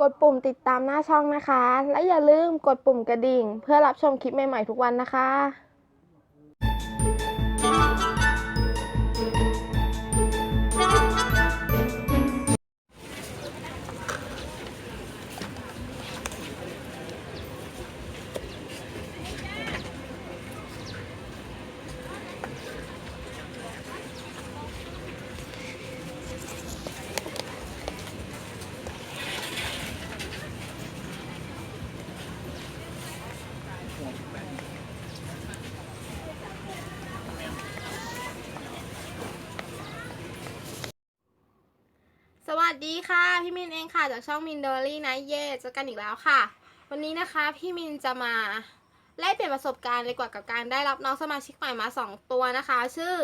กดปุ่มติดตามหน้าช่องนะคะ และอย่าลืมกดปุ่มกระดิ่ง เพื่อรับชมคลิปใหม่ๆทุกวันนะคะ ดีค่ะ พี่มินเองค่ะ จากช่องมินเดอรี่นะเย่เจอกันอีกแล้วค่ะ วันนี้นะคะพี่มินจะมาแลกเปลี่ยนประสบการณ์เลยกว่ากับการได้รับน้องสมาชิกใหม่มา 2 ตัวนะคะ ชื่อ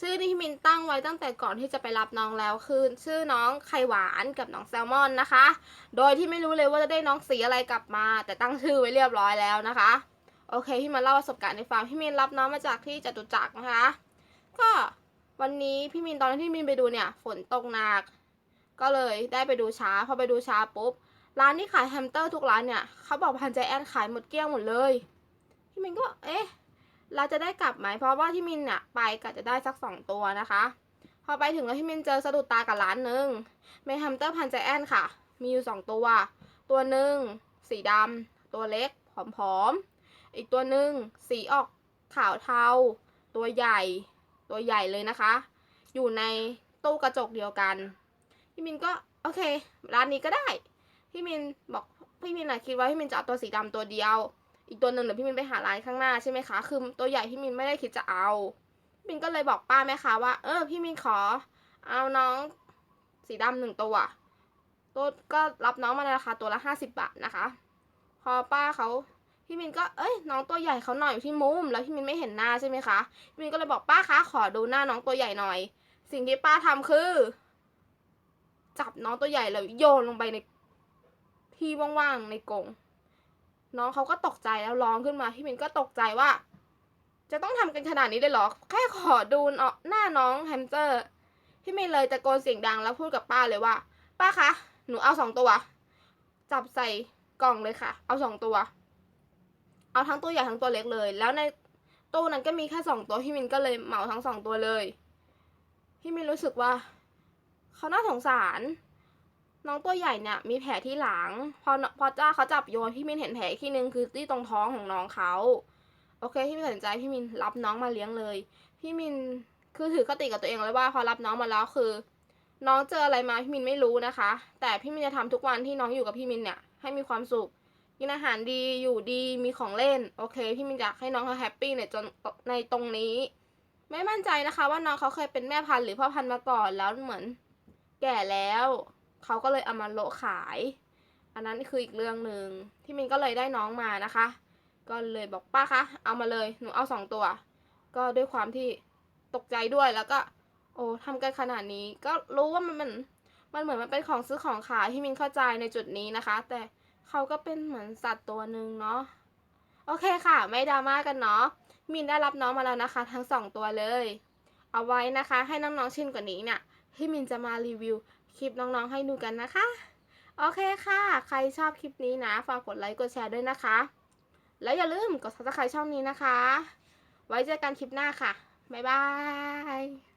ชื่อที่พี่มินตั้งไว้ตั้งแต่ก่อนที่จะไปรับน้องแล้วคือชื่อน้องไข่หวานกับน้องแซลมอนนะคะ โดยที่ไม่รู้เลยว่าจะได้น้องสีอะไรกลับมา แต่ตั้งชื่อไว้เรียบร้อยแล้วนะคะ โอเคพี่มาเล่าประสบการณ์ในฟาร์มพี่มินรับน้องมาจากที่จตุจักรนะคะ ก็วันนี้พี่มินตอนที่มินไปดูเนี่ยฝนตกหนัก ก็เลยได้ไปดูช้า พอไปดูช้าปุ๊บ ร้านที่ขายแฮมสเตอร์ทุกร้านเนี่ยเขาบอกพันใจแอนขายหมดเกลี้ยงหมดเลยพี่มินก็เอ๊ะเราจะได้กลับไหมเพราะว่าที่มินเนี่ยไปกะจะได้สักสองตัวนะคะ พอไปถึงแล้วที่มินเจอสะดุดตากับร้านหนึ่งเมแฮมสเตอร์พันใจแอนค่ะ มีอยู่สองตัว ตัวหนึ่งสีดำตัวเล็กผอมๆอีกตัวหนึ่งสีออกขาวเทา ตัวใหญ่ ตัวใหญ่เลยนะคะ อยู่ในตู้กระจกเดียวกัน พี่มินก็โอเค ร้านนี้ก็ได้ พี่มินบอกพี่มินอะคิดว่าพี่มินจะเอาตัวสีดำตัวเดียว อีกตัวหนึ่งเดี๋ยวพี่มินไปหาร้านข้างหน้าใช่ไหมคะ คือตัวใหญ่พี่มินไม่ได้คิดจะเอา พี่มินก็เลยบอกป้าแม่ค้าว่า เออ พี่มินขอ เอาน้องสีดำหนึ่งตัว ตัวก็รับน้องมาในราคาตัวละห้าสิบบาทนะคะ พอป้าเขาพี่มินก็ เอ้ย น้องตัวใหญ่เขาหน่อยอยู่ที่มุม แล้วพี่มินไม่เห็นหน้าใช่ไหมคะ พี่มินก็เลยบอกป้าคะ ขอดูหน้าน้องตัวใหญ่หน่อย สิ่งที่ป้าทำคือ จับน้องตัวใหญ่แล้วโยนลงไปในที่ว่างๆในกรงน้องเขาก็ตกใจแล้วร้องขึ้นมาพี่มินก็ตกใจว่า จะต้องทำกันขนาดนี้เลยเหรอ แค่ขอดูหน้าน้องแฮมสเตอร์พี่มินเลยตะโกนเสียงดังแล้วพูดกับป้าเลยว่า ป้าคะหนูเอาสองตัว จับใส่กล่องเลยค่ะ เอาสองตัว เอาทั้งตัวใหญ่ทั้งตัวเล็กเลย แล้วในตู้นั้นก็มีแค่สองตัวพี่มินก็เลยเหมาทั้งสองตัวเลยพี่มินรู้สึกว่า เขาน่าสงสาร น้องตัวใหญ่เนี่ย มีแผลที่หลัง พอพอจ้าเขาจับโยนพี่มินเห็นแผลอีกที่นึงคือที่ตรงท้องของน้องเขา โอเคพี่มินตัดสินใจพี่มินรับน้องมาเลี้ยงเลย พี่มินคือถือคติกับตัวเองเลยว่า พอรับน้องมาแล้วคือ น้องเจออะไรมาพี่มินไม่รู้นะคะ แต่พี่มินจะทำทุกวันที่น้องอยู่กับพี่มินเนี่ยให้มีความสุขกินอาหารดีอยู่ดีมีของเล่น โอเค พี่มินอยากให้น้องเขาแฮปปี้ในจนในตรงนี้ ไม่มั่นใจนะคะ ว่าน้องเขาเคยเป็นแม่พันธุ์หรือพ่อพันธุ์มาก่อนแล้วเหมือน แก่แล้ว เขาก็เลยเอามาโละขาย อันนั้นคืออีกเรื่องหนึ่งที่มินก็เลยได้น้องมานะคะ ก็เลยบอกป้าคะ เอามาเลย หนูเอาสองตัว ก็ด้วยความที่ตกใจด้วยแล้วก็ โอ้ทำกันขนาดนี้ ก็รู้ว่ามันมันมันเหมือนมันเป็นของซื้อของขายที่มินเข้าใจในจุดนี้นะคะ แต่เขาก็เป็นเหมือนสัตว์ตัวหนึ่งเนาะโอเคค่ะ ไม่ดราม่ากันเนาะมินได้รับน้องมาแล้วนะคะ ทั้งสองตัวเลย เอาไว้นะคะ ให้น้องๆชินกว่านี้เนี่ย พี่มินจะมารีวิวคลิปน้องๆ ให้ดูกันนะคะ โอเคค่ะ ใครชอบคลิปนี้นะ ฝากกดไลค์กดแชร์ด้วยนะคะ แล้วอย่าลืมกด subscribe ช่องนี้นะคะ ไว้เจอกันคลิปหน้าค่ะ บ๊ายบาย